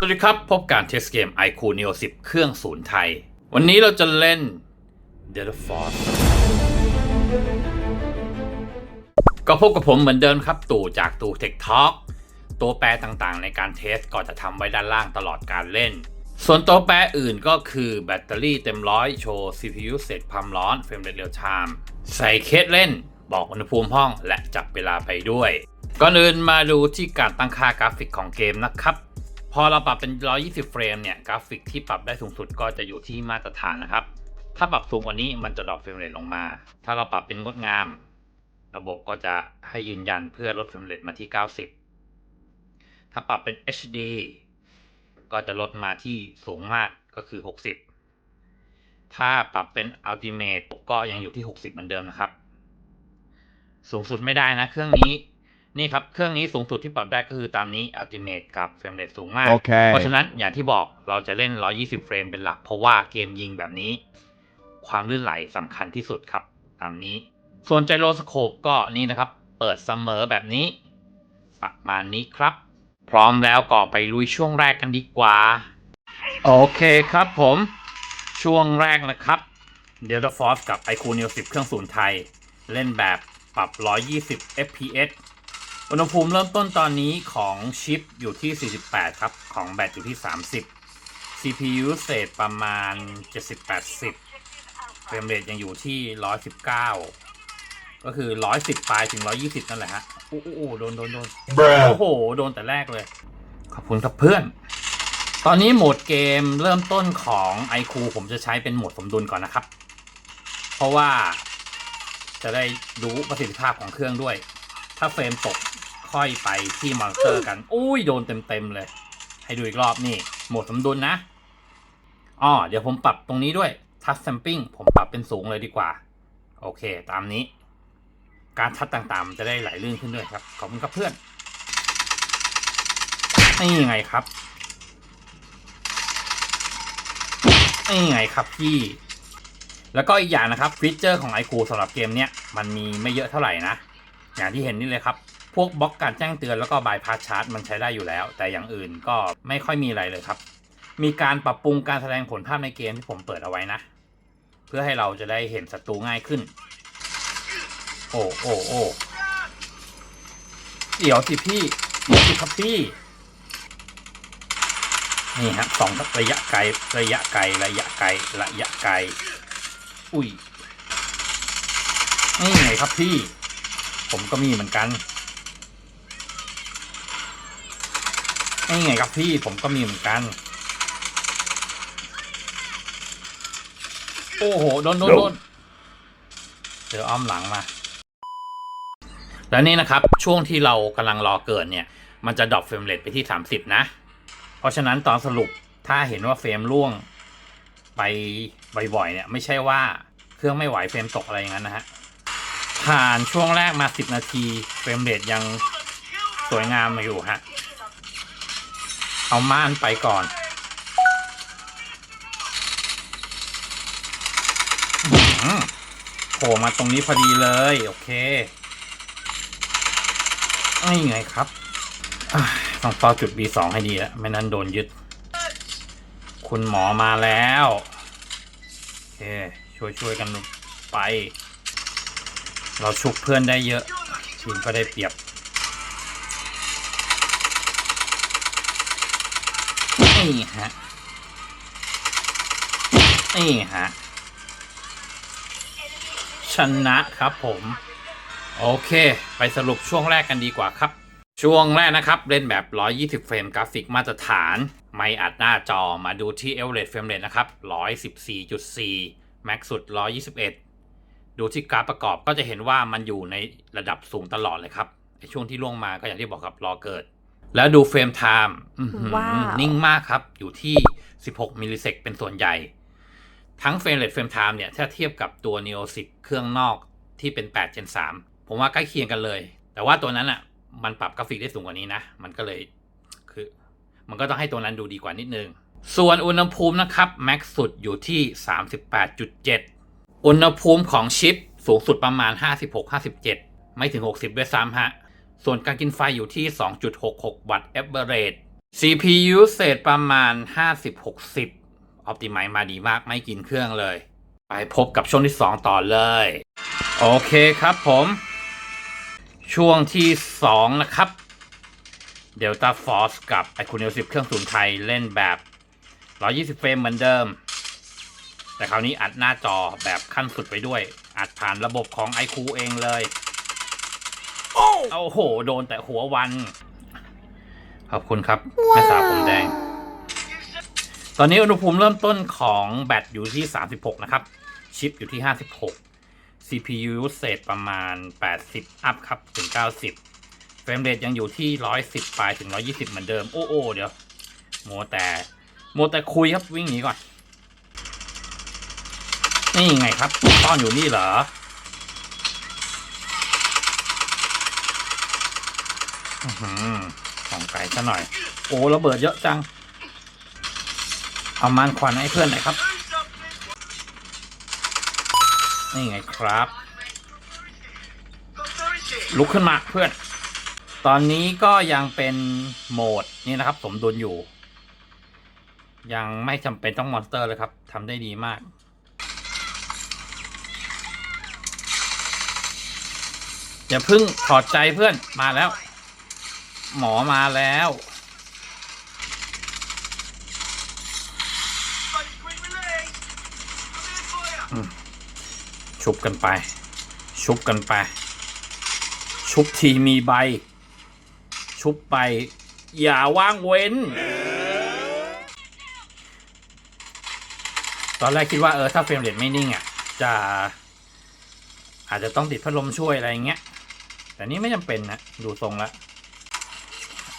สวัสดีครับ พบการเทสเกม iQ Neo 10 เครื่องศูนย์ไทย วันนี้เราจะเล่น Delta Force ก็พบกับผมเหมือนเดิมครับ ตู่จากตู่ Tech Talk ตัวแปรต่างๆ ในการเทสก็จะทำไว้ด้านล่างตลอดการเล่น ส่วนตัวแปรอื่นก็คือแบตเตอรี่เต็มร้อยโชว์ CPU เสร็จความร้อนเฟรมเรทเรียลไทม์ใส่เคสเล่น บอกอุณหภูมิห้องและจับเวลาไปด้วย ก่อนอื่นมาดูที่การตั้งค่ากราฟิกของเกมนะครับ อเราปรับเป็น 120 เฟรมเนี่ยกราฟิกที่ปรับได้สูงสุดก็จะอยู่ที่มาตรฐานนะครับ ถ้าปรับสูงกว่านี้มันจะดรอปเฟรมเรทลงมา ถ้าเราปรับเป็นงดงาม ระบบก็จะให้ยืนยันเพื่อลดเฟรมเรทมาที่ 90 ถ้าปรับเป็น HD ก็จะลดมาที่สูงมากก็คือ 60 ถ้าปรับเป็น Ultimate ก็ยังอยู่ที่ 60 เหมือนเดิมนะครับ สูงสุดไม่ได้นะเครื่องนี้ นี่ครับ เครื่องนี้สูงสุดที่ปรับได้ก็คือตามนี้ Ultimate กับเฟรมเรทสูงมาก Okay. เพราะฉะนั้นอย่างที่บอกเราจะเล่น 120 เฟรมเป็นหลัก เพราะว่าเกมยิงแบบนี้ ความลื่นไหลสำคัญที่สุดครับ ตามนี้ ส่วนไจโรสโคปก็นี่นะครับ เปิดเสมอแบบนี้ ประมาณนี้ครับ พร้อมแล้วก็ไปลุยช่วงแรกกันดีกว่า โอเคครับผมช่วงแรกนะครับ Delta Force กับ iQ Neo 10 เครื่องศูนย์ไทย เล่นแบบปรับ 120 fps อุณหภูมิเริ่มต้นตอนนี้ของชิปอยู่ที่ 48 ครับ ของแบตอยู่ที่ 30 CPU เศษประมาณ 70-80เฟรมเรทยังอยู่ที่ 119 ก็คือ 110 ปลายถึง 120 นั่นแหละฮะโอ้โหโดนโดนโดน Bruh. โอ้โห โดนแต่แรกเลย ขอบคุณครับเพื่อน ตอนนี้โหมดเกมเริ่มต้นของ iQ ผมจะใช้เป็นโหมดสมดุลก่อนนะครับ เพราะว่าจะได้รู้ประสิทธิภาพของเครื่องด้วย ถ้าเฟรมตกค่อยไปที่มอนิเตอร์กัน อุ้ยโดนเต็มๆเลย ให้ดูอีกรอบนี่ โหมดสมดุลนะอ๋อเดี๋ยวผมปรับตรงนี้ด้วยทัชแซมปิ้งผมปรับเป็นสูงเลยดีกว่า โอเค ตามนี้ การทัดต่างๆ จะได้ไหลลื่นขึ้นด้วยครับ ขอบคุณครับเพื่อน นี่ไงครับ นี่ไงครับพี่ แล้วก็อีกอย่างนะครับฟีเจอร์ของ iQ สำหรับเกมเนี้ยมันมีไม่เยอะเท่าไหร่นะ อย่างที่เห็นนี่เลยครับ พวกบล็อกการแจ้งเตือนแล้วก็บายพาสชาร์จมันใช้ได้อยู่แล้ว แต่อย่างอื่นก็ไม่ค่อยมีอะไรเลยครับ มีการปรับปรุงการแสดงผลภาพในเกมที่ผมเปิดเอาไว้นะ เพื่อให้เราจะได้เห็นศัตรูง่ายขึ้น โอ้โอ้โอ้เดี๋ยวสิพี่เดี๋ยวสิครับพี่ นี่ฮะสองระยะไกลระยะไกลระยะไกลระยะไกล อุ้ยนี่ไงครับพี่ ผมก็มีเหมือนกันนี่ไงครับพี่ผมก็มีเหมือนกัน โอ้โหโดนโดนโดนเดี๋ยวอ้อมหลังมา แล้วนี่นะครับ ช่วงที่เรากำลังรอเกิดเนี่ย มันจะดรอปเฟรมเรทไปที่ 30 นะ เพราะฉะนั้นตอนสรุปถ้าเห็นว่าเฟรมร่วงไปบ่อยๆเนี่ย ไม่ใช่ว่าเครื่องไม่ไหวเฟรมตกอะไรอย่างนั้นนะฮะ ผ่านช่วงแรกมา 10 นาทีเฟรมเรทยังสวยงามมาอยู่ฮะ เอาม่านไปก่อน โผล่มาตรงนี้พอดีเลย โอเคนี่ไงครับ ต้องเฝ้าจุด B2 ให้ดีแล้วไม่นั้นโดนยึด คุณหมอมาแล้ว โอเค ช่วยๆกันไป เราชุบเพื่อนได้เยอะ ทีมก็ได้เปรียบ นี่ฮะ นี่ฮะ ชนะครับผม โอเค ไปสรุปช่วงแรกกันดีกว่าครับ ช่วงแรกนะครับเล่นแบบ 120 เฟรมกราฟิกมาตรฐาน ไม่อัดหน้าจอมาดูที่ Average Frame Rate นะครับ 114.4 Max สุด 121 ดูที่กราฟประกอบก็จะเห็นว่ามันอยู่ในระดับสูงตลอดเลยครับไอช่วงที่ล่วงมาก็อย่างที่บอกครับรอเกิด แล้วดูเฟรมไทม์อื้อหือว้าวนิ่งมากครับ อยู่ที่ 16 มิลลิเซกเป็นส่วนใหญ่ ทั้งเฟรมเรทเฟรมไทม์เนี่ยถ้าเทียบกับตัว Neo 10 เครื่องนอกที่เป็น 8 Gen 3 ผมว่าใกล้เคียงกันเลย แต่ว่าตัวนั้นอะ มันปรับกราฟิกได้สูงกว่านี้นะ มันก็เลยคือ มันก็ต้องให้ตัวนั้นดูดีกว่านิดนึง ส่วนอุณหภูมินะครับแม็กสุดอยู่ที่ 38.7 อุณหภูมิของชิปสูงสุดประมาณ 56-57 ไม่ถึง 60 ด้วยซ้ำฮะ ส่วนการกินไฟอยู่ที่ 2.66 วัตต์เอเวอร์เรจ CPU เศษประมาณ 50-60 Optimize มาดีมากไม่กินเครื่องเลย ไปพบกับช่วงที่ 2 ต่อเลย โอเคครับผม ช่วงที่ 2 นะครับ Delta Force กับ i q o n e l 10เครื่องศูนไทยเล่นแบบ 120 เฟรมเหมือนเดิม แต่คราวนี้อัดหน้าจอแบบขั้นสุดไปด้วย อัดผ่านระบบของ iQ เองเลยโอ้โห โดนแต่หัววัน ขอบคุณครับแม่สาวผมแดง ตอนนี้อุณหภูมิเริ่มต้นของแบตอยู่ที่ 36 นะครับ ชิปอยู่ที่ 56 CPU เศษประมาณ 80 อัพครับ ถึง 90 เฟรมเรทยังอยู่ที่ 110 ปลายถึง 120 เหมือนเดิม โอ้โอ้เดี๋ยว โมวแต่ โมวแต่คุยครับวิ่งหนีก่อน นี่ไงครับซ่อนอยู่นี่เหรอ อือหือของไก่ซะหน่อย โอ้ระเบิดเยอะจัง เอามันควันให้เพื่อนหน่อยครับ นี่ไงครับ ลุกขึ้นมาเพื่อน ตอนนี้ก็ยังเป็นโหมดนี่นะครับ สมดุลอยู่ ยังไม่จำเป็นต้องมอนสเตอร์เลยครับทำได้ดีมาก อย่าพึ่งถอดใจเพื่อนมาแล้ว หมอมาแล้ว ชุบกันไป ชุบกันไป ชุบทีมีใบ ชุบไป อย่าว่างเว้น ตอนแรกคิดว่าเออถ้าเฟรมเรทไม่นิ่งอะ จะอาจจะต้องติดพัดลมช่วยอะไรอย่างเงี้ย แต่นี่ไม่จำเป็นนะ ดูทรงล้ว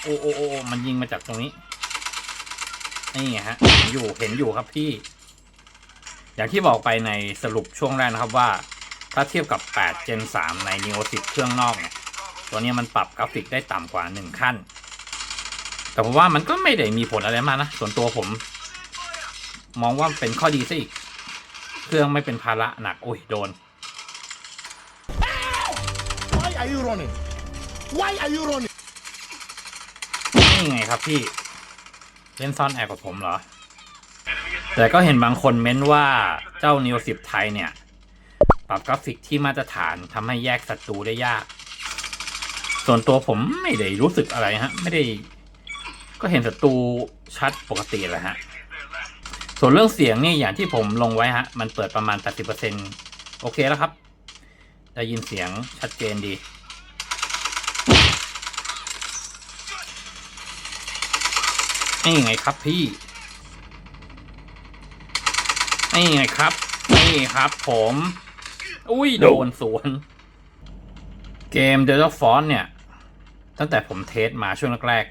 โอ้โอ้โอ้มันยิงมาจากตรงนี้ นี่ไงฮะเห็นอยู่เห็นอยู่ครับพี่ อย่างที่บอกไปในสรุปช่วงแรกนะครับว่า ถ้าเทียบกับ 8 Gen 3 ใน Neo 10 เครื่องนอกเนี่ย ตัวนี้มันปรับกราฟิกได้ต่ำกว่า 1 ขั้น แต่ผมว่ามันก็ไม่ได้มีผลอะไรมากนะ ส่วนตัวผม มองว่าเป็นข้อดีซะอีก เครื่องไม่เป็นภาระหนัก โอ้ย โดน are you running? Why are you running? นี่ไงครับพี่เล่นซ่อนแอบกับผมเหรอ แต่ก็เห็นบางคนเม้นว่าเจ้า Neo 10ไทยเนี่ย ปรับกราฟิกที่มาตรฐานทำให้แยกศัตรูได้ยาก ส่วนตัวผมไม่ได้รู้สึกอะไรฮะ ไม่ได้ ก็เห็นศัตรูชัดปกติแหละฮะ ส่วนเรื่องเสียงนี่อย่างที่ผมลงไว้ฮะ มันเปิดประมาณ 80%โอเคแล้วครับ ได้ยินเสียงชัดเจนดี นี่ไงครับพี่ นี่ไงครับ นี่ครับผม อุ้ยโดนสวน เกม Delta Force เนี่ย ตั้งแต่ผมเทสมาช่วงแรก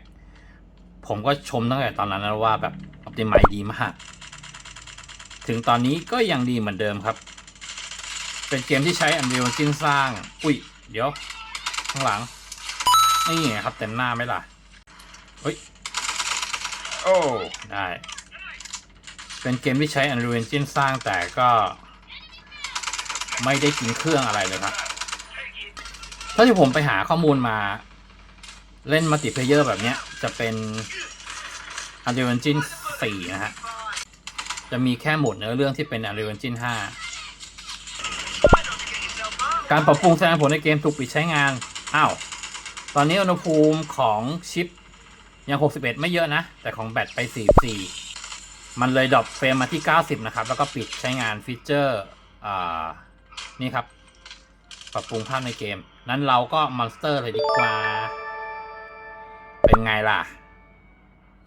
ๆ ผมก็ชมตั้งแต่ตอนนั้นแล้วว่าแบบ Optimize ดีมาก ถึงตอนนี้ก็ยังดีเหมือนเดิมครับ เป็นเกมที่ใช้ Unreal Engine สร้าง อุ้ย เดี๋ยว ข้างหลัง นี่ไงครับเต็มหน้าไหมล่ะ เฮ้ย โอ้ ได้ เป็นเกมที่ใช้ Unreal Engine สร้างแต่ก็ ไม่ได้กินเครื่องอะไรเลยครับถ้าที่ผมไปหาข้อมูลมา เล่นมัลติเพลเยอร์แบบเนี้ย จะเป็น Unreal Engine 4นะฮะ จะมีแค่โหมดเนื้อเรื่องที่เป็น Unreal Engine 5 การปรับปรุงแสดงผลในเกมถูกปิดใช้งาน อ้าว ตอนนี้อุณหภูมิของชิปยัง 61 ไม่เยอะนะ แต่ของแบตไป 44 มันเลยดรอปเฟรมมาที่ 90 นะครับ แล้วก็ปิดใช้งานฟีเจอร์ อ่า นี่ครับ ปรับปรุงภาพในเกม นั้นเราก็มอนสเตอร์เลยดีกว่า เป็นไงล่ะ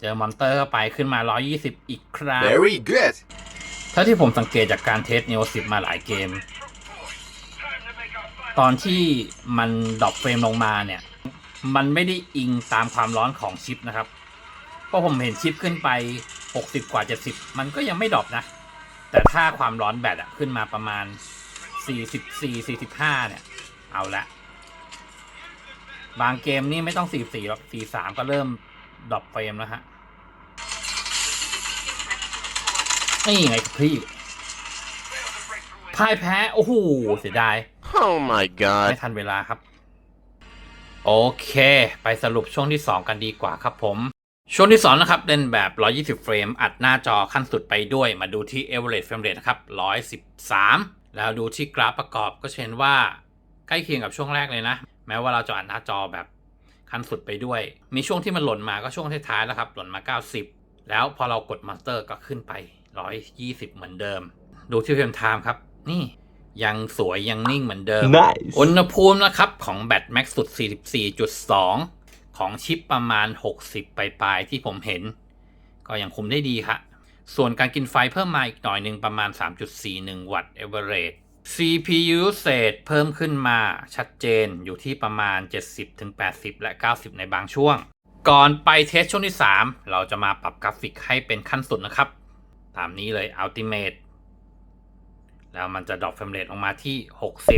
เจอมอนสเตอร์เข้าไปขึ้นมา 120 อีกครั้ง Very good. ถ้าที่ผมสังเกตจากการเทส Neo 10 มาหลายเกม ตอนที่มันดรอปเฟรมลงมาเนี่ย มันไม่ได้อิงตามความร้อนของชิปนะครับเพราะผมเห็นชิปขึ้นไป 60 กว่า 70 มันก็ยังไม่ดรอปนะ แต่ถ้าความร้อนแบตอะขึ้นมาประมาณ 44 45 เนี่ย เอาละ บางเกมนี่ไม่ต้อง 44 หรอก 43 ก็เริ่มดรอปเฟรมแล้วฮะ นี่ไงพี่พ่ายแพ้ โอ้โห เสียดาย Oh my god. ไม่ทันเวลาครับ โอเค ไปสรุปช่วงที่ 2 กันดีกว่าครับผม ช่วงที่ 2 นะครับ เล่นแบบ 120 เฟรม อัดหน้าจอขั้นสุดไปด้วย มาดูที่ average frame rate นะครับ 113 แล้วดูที่กราฟประกอบก็เห็นว่า ใกล้เคียงกับช่วงแรกเลยนะ แม้ว่าเราจะอัดหน้าจอแบบขั้นสุดไปด้วย มีช่วงที่มันหล่นมาก็ช่วงท้ายๆแล้วครับ หล่นมา 90 แล้วพอเรากดมาสเตอร์ก็ขึ้นไป 120 เหมือนเดิม ดูที่เฟรมไทม์ครับ นี่ ยังสวยยังนิ่งเหมือนเดิม Nice อุณหภูมินะครับของแบตแม็กสุด 44.2 ของชิปประมาณ 60 ปลายๆ ที่ผมเห็น ก็ยังคุมได้ดีครับส่วนการกินไฟเพิ่มมาอีกหน่อยหนึ่งประมาณ 3.41 วัตต์ average CPU เศษเพิ่มขึ้นมาชัดเจนอยู่ที่ประมาณ 70-80 และ 90 ในบางช่วง ก่อนไปเทสช่วงที่ 3 เราจะมาปรับกราฟิกให้เป็นขั้นสุดนะครับ ตามนี้เลย Ultimate แล้วมันจะดรอปเฟรมเรทลงมาที่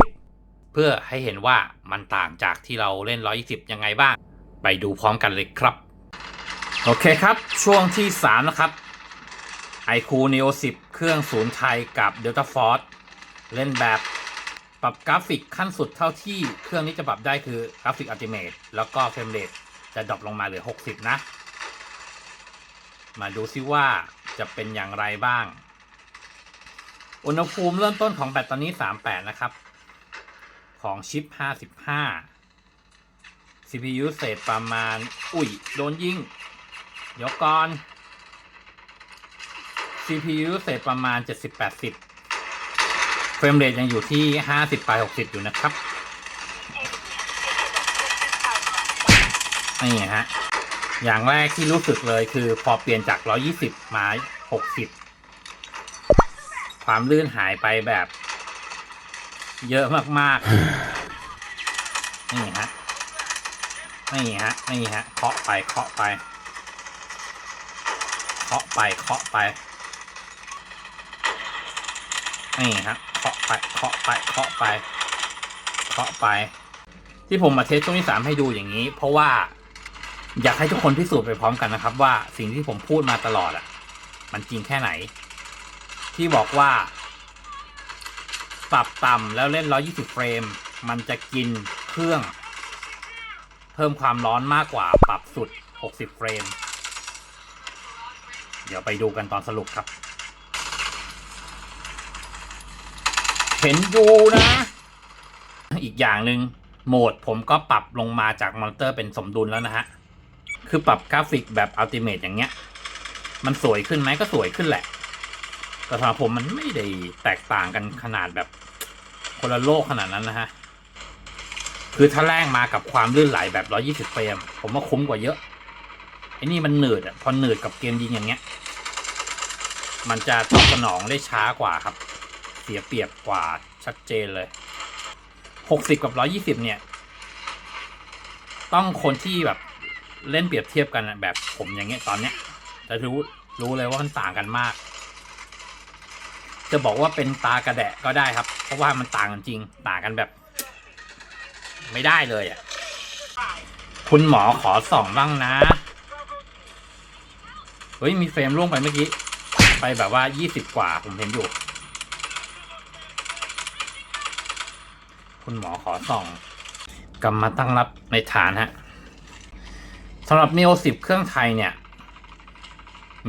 60 เพื่อให้เห็นว่ามันต่างจากที่เราเล่น 120 ยังไงบ้าง ไปดูพร้อมกันเลยครับ โอเคครับ ช่วงที่ 3 นะครับ iQ Neo 10 เครื่องศูนย์ไทยกับ Delta Force เล่นแบบปรับกราฟิกขั้นสุดเท่าที่เครื่องนี้จะปรับได้คือกราฟิก Ultimate แล้วก็เฟรมเรทจะดรอปลงมาเหลือ 60 นะ มาดูซิว่าจะเป็นอย่างไรบ้าง อุณหภูมิเริ่มต้นของแบตตอนนี้ 38 นะครับ ของชิป 55 CPU เศษประมาณ อุ้ย โดนยิงเดี๋ยวก่อน CPU เศษประมาณ 70-80 เฟรมเรทยังอยู่ที่ 50 ไป 60 อยู่นะครับ นี่ฮะ อย่างแรกที่รู้สึกเลยคือพอเปลี่ยนจาก 120 มา 60 ความลื่นหายไปแบบ เยอะมากๆ นี่ฮะ นี่ฮะ นี่ฮะ เคาะไป เคาะไป เคาะไป เคาะไป นี่ฮะ เคาะไป เคาะไป เคาะไป เคาะไป ที่ผมมาเทสช่วงที่สามให้ดูอย่างนี้ เพราะว่าอยากให้ทุกคนพิสูจน์ไปพร้อมกันนะครับ ว่าสิ่งที่ผมพูดมาตลอดอะ มันจริงแค่ไหน ที่บอกว่า ปรับต่ำแล้วเล่น 120 เฟรม มันจะกินเครื่อง เพิ่มความร้อนมากกว่าปรับสุด 60 เฟรม เดี๋ยวไปดูกันตอนสรุปครับ เห็นอยู่นะ อีกอย่างหนึ่งโหมดผมก็ปรับลงมาจากมอนิเตอร์เป็นสมดุลแล้วนะฮะ คือปรับกราฟิกแบบอัลติเม e อย่างเงี้ย มันสวยขึ้นไหมก็สวยขึ้นแหละ แต่สำหรับผมมันไม่ได้แตกต่างกันขนาดแบบคนละโลกขนาดนั้นนะฮะ คือถ้าแรงมากับความลื่นไหลแบบ 120 เฟรม ผมว่าคุ้มกว่าเยอะไอ้นี่มันหนืดอะ พอหนืดกับเกมยิงอย่างเงี้ย มันจะตอบสนองได้ช้ากว่าครับ เสียเปรียบกว่าชัดเจนเลย 60 กับ 120 เนี่ย ต้องคนที่แบบเล่นเปรียบเทียบกันอะแบบผมอย่างเงี้ยตอนเนี้ยจะรู้รู้เลยว่ามันต่างกันมาก จะบอกว่าเป็นตากระแดะก็ได้ครับ เพราะว่ามันต่างกันจริง ต่างกันแบบ ไม่ได้เลยอะ คุณหมอขอส่องบ้างนะ เฮ้ย มีเฟรมล่วงไปเมื่อกี้ ไปแบบว่า20กว่าผมเห็นอยู่ คุณหมอขอส่องกลับมาตั้งรับในฐานฮะสำหรับ Neo 10 เครื่องไทยเนี่ย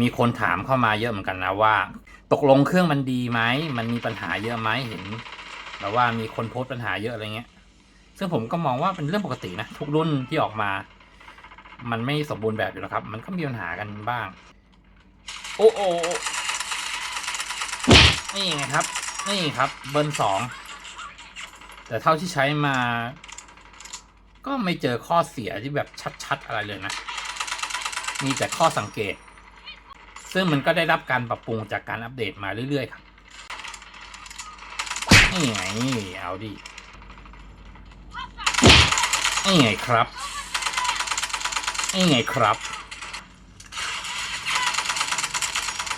มีคนถามเข้ามาเยอะเหมือนกันนะว่า ตกลงเครื่องมันดีไหม มันมีปัญหาเยอะไหมเห็นแบบว่ามีคนโพสต์ปัญหาเยอะอะไรเงี้ย ซึ่งผมก็มองว่าเป็นเรื่องปกตินะทุกรุ่นที่ออกมา มันไม่สมบูรณ์แบบอยู่แล้วครับ มันก็มีปัญหากันบ้าง โอ้โอ้นี่ไงครับ นี่ครับ เบิร์สองแต่เท่าที่ใช้มา ก็ไม่เจอข้อเสียที่แบบชัดๆอะไรเลยนะ มีแต่ข้อสังเกต ซึ่งมันก็ได้รับการปรับปรุงจากการอัปเดตมาเรื่อยๆครับนี่ไงเอาดินี่ไงครับนี่ไงครับ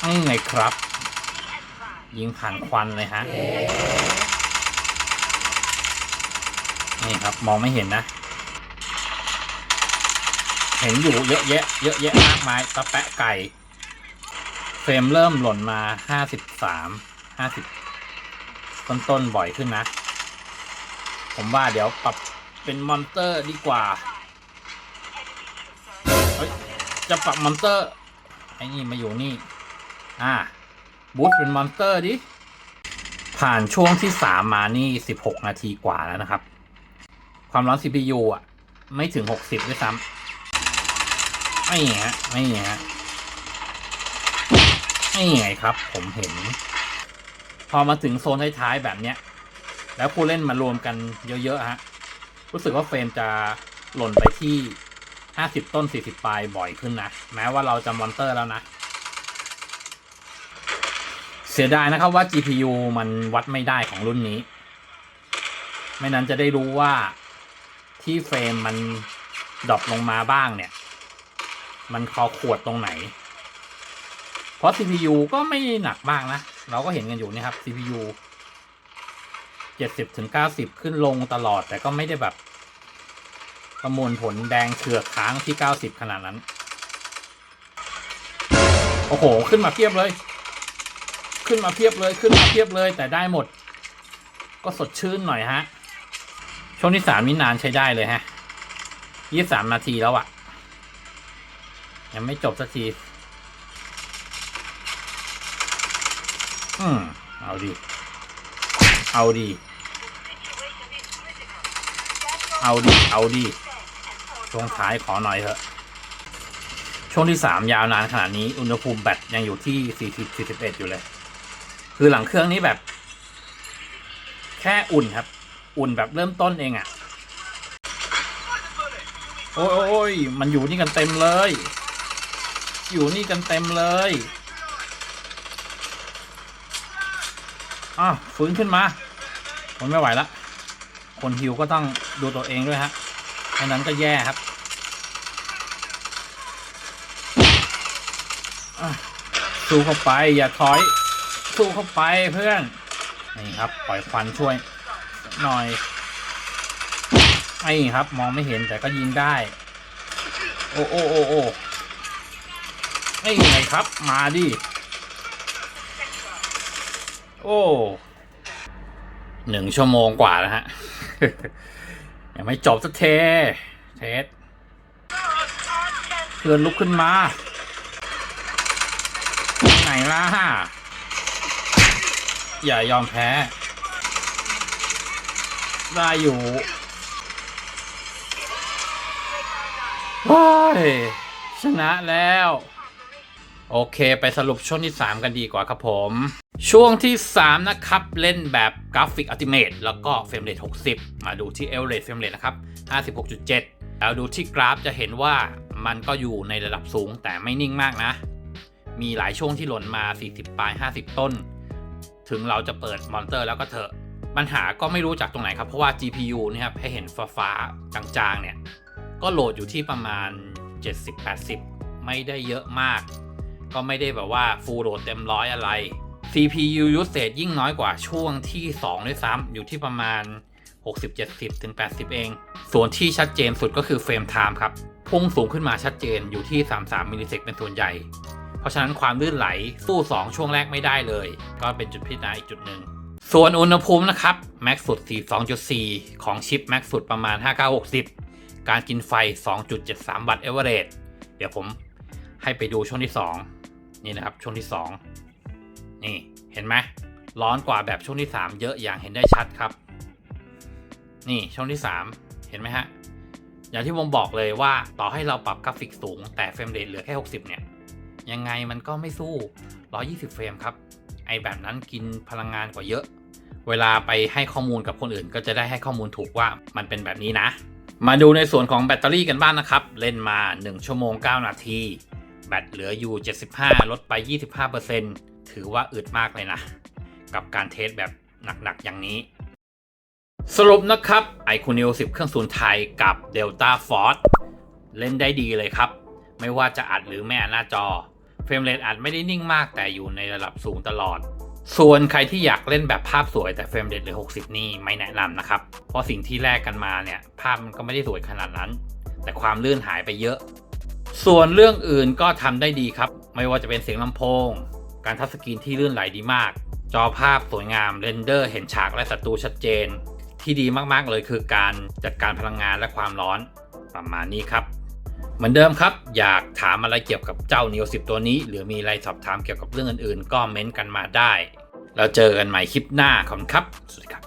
นี่ไงครับ ยิงผ่านควันเลยฮะ นี่ครับมองไม่เห็นนะ เห็นอยู่เยอะแยะ เยอะแยะมากมายตะแปะไก่ รมเริ่มหล่นมาห้าสิบสามห้าสิบต้นๆบ่อยขึ้นนะ ผมว่าเดี๋ยวปรับเป็นมอนเตอร์ดีกว่า จะปรับมอนเตอร์ ไอ้นี่มาอยู่นี่ อ่า บูทเป็นมอนเตอร์ดิ ผ่านช่วงที่สามมานี่สิบหกนาทีกว่าแล้วนะครับ ความร้อน CPU อะ ไม่ถึงหกสิบด้วยซ้ำไม่ฮะไม่ฮะ ไม่ไงครับ ผมเห็น พอมาถึงโซนท้ายๆแบบเนี้ย แล้วผู้เล่นมารวมกันเยอะๆฮะ รู้สึกว่าเฟรมจะหล่นไปที่ 50 ต้น 40 ปลายบ่อยขึ้นนะ แม้ว่าเราจะมอนเตอร์แล้วนะ เสียดายนะครับว่า GPU มันวัดไม่ได้ของรุ่นนี้ ไม่นั้นจะได้รู้ว่าที่เฟรมมันดรอปลงมาบ้างเนี่ย มันคอขวดตรงไหน เพราะ CPU ก็ไม่หนักมากนะ เราก็เห็นกันอยู่นี่ครับ CPU 70ถึง90 ขึ้นลงตลอด แต่ก็ไม่ได้แบบ ประมวลผลแดงเถือกค้างที่ 90 ขนาดนั้น โอ้โห ขึ้นมาเพียบเลย ขึ้นมาเพียบเลยขึ้นมาเพียบเลย แต่ได้หมด ก็สดชื่นหน่อยฮะ ช่วงที่สามนี่นานใช้ได้เลยฮะยี่สามนาทีแล้วอะยังไม่จบสักที อืมเอาดี เอาดี เอาดี เอาดี ช่วงท้ายขอหน่อยเถอะ ช่วงที่สามยาวนานขนาดนี้ อุณหภูมิแบตยังอยู่ที่40 41อยู่เลย คือหลังเครื่องนี้แบบ แค่อุ่นครับ อุ่นแบบเริ่มต้นเองอะ่ะ โอ้ยมันอยู่นี่กันเต็มเลย อยู่นี่กันเต็มเลย อ้าวฟื้นขึ้นมามันไม่ไหวละคนฮิวก็ต้องดูตัวเองด้วยฮะไม่นั้นก็แย่ครับสู้เข้าไปอย่าถอย สู้เข้าไปเพื่อน นี่ครับ ปล่อยควันช่วย หน่อยไอ้ครับ มองไม่เห็นแต่ก็ยิงได้ โอ้โอ้โอ้โอ้ไอ้ไงครับ มาดิ โอ้หนึ่งชั่วโมงกว่าแล้วฮะ ยังไม่จบสักเท เทสเพื่อนลุกขึ้นมาไหนล่ะ อย่ายอมแพ้ ได้อยู่ว้ายชนะแล้ว โอเค ไปสรุปช่วงที่ 3 กันดีกว่าครับผม ช่วงที่ 3 นะครับ เล่นแบบกราฟิกอัลติเมทแล้วก็เฟรมเรท60 มาดูที่เอลเรทเฟรมเรทนะครับ 56.7 แล้วดูที่กราฟจะเห็นว่ามันก็อยู่ในระดับสูงแต่ไม่นิ่งมากนะ มีหลายช่วงที่หล่นมา 40ปลาย 50 ต้น ถึงเราจะเปิดมอนเตอร์แล้วก็เถอะ ปัญหาก็ไม่รู้จากตรงไหนครับ เพราะว่า GPU เนี่ยครับให้เห็นฟ้าฟ้าจางๆเนี่ย ก็โหลดอยู่ที่ประมาณ 70-80 ไม่ได้เยอะมาก ก็ไม่ได้แบบว่า full โหลดเต็มร้อยอะไร CPU usage ยิ่งน้อยกว่าช่วงที่ 2 ด้วยซ้ำอยู่ที่ประมาณ 60-70 ถึง 80 เอง ส่วนที่ชัดเจนสุดก็คือเฟรมไทม์ครับ พุ่งสูงขึ้นมาชัดเจนอยู่ที่ 33มิลลิเซกเป็นส่วนใหญ่ เพราะฉะนั้นความลื่นไหลสู้ 2 ช่วงแรกไม่ได้เลย ก็เป็นจุดพิจารณาอีกจุดหนึ่ง ส่วนอุณหภูมินะครับแม็กสุด 42.4 ของชิปแม็กสุดประมาณ 5960 การกินไฟ 2.73 วัตต์เอเวอเรจเดี๋ยวผมให้ไปดูช่วงที่ 2 นี่นะครับช่วงที่ 2 นี่เห็นไหมร้อนกว่าแบบช่วงที่ 3 เยอะอย่างเห็นได้ชัดครับ นี่ช่วงที่ 3 เห็นไหมฮะ อย่างที่ผมบอกเลยว่าต่อให้เราปรับกราฟิกสูง แต่เฟรมเรทเหลือแค่ 60 เนี่ย ยังไงมันก็ไม่สู้ 120 เฟรมครับ ไอแบบนั้นกินพลังงานกว่าเยอะ เวลาไปให้ข้อมูลกับคนอื่น ก็จะได้ให้ข้อมูลถูกว่ามันเป็นแบบนี้นะ มาดูในส่วนของแบตเตอรี่กันบ้างนนะครับ เล่นมา 1 ชั่วโมง 9 นาที แบตเหลืออยู่ 75 ลดไป 25% ถือว่าอึดมากเลยนะ กับการเทสแบบหนักๆอย่างนี้ สรุปนะครับ i q o n i l 10 เครื่องศูนไทยกับ Delta Force เล่นได้ดีเลยครับ ไม่ว่าจะอัดหรือไม่อัดหน้าจอ เฟรมเรทอัดไม่ได้นิ่งมากแต่อยู่ในระดับสูงตลอด ส่วนใครที่อยากเล่นแบบภาพสวยแต่เฟรมเรทเหลือ 60 นี่ไม่แนะนำนะครับ เพราะสิ่งที่แลกกันมาเนี่ยภาพมันก็ไม่ได้สวยขนาดนั้น แต่ความลื่นหายไปเยอะ ส่วนเรื่องอื่นก็ทำได้ดีครับ ไม่ว่าจะเป็นเสียงลำโพง การทัชสกรีนที่ลื่นไหลดีมาก จอภาพสวยงามเรนเดอร์เห็นฉากและศัตรูชัดเจน ที่ดีมากๆเลยคือการจัดการพลังงานและความร้อนประมาณนี้ครับ เหมือนเดิมครับ อยากถามอะไรเกี่ยวกับเจ้า Neo 10 ตัวนี้ หรือมีอะไรสอบถามเกี่ยวกับเรื่องอื่นๆ ก็เม้นต์กันมาได้ แล้วเจอกันใหม่คลิปหน้าขอบคุณครับ สวัสดีครับ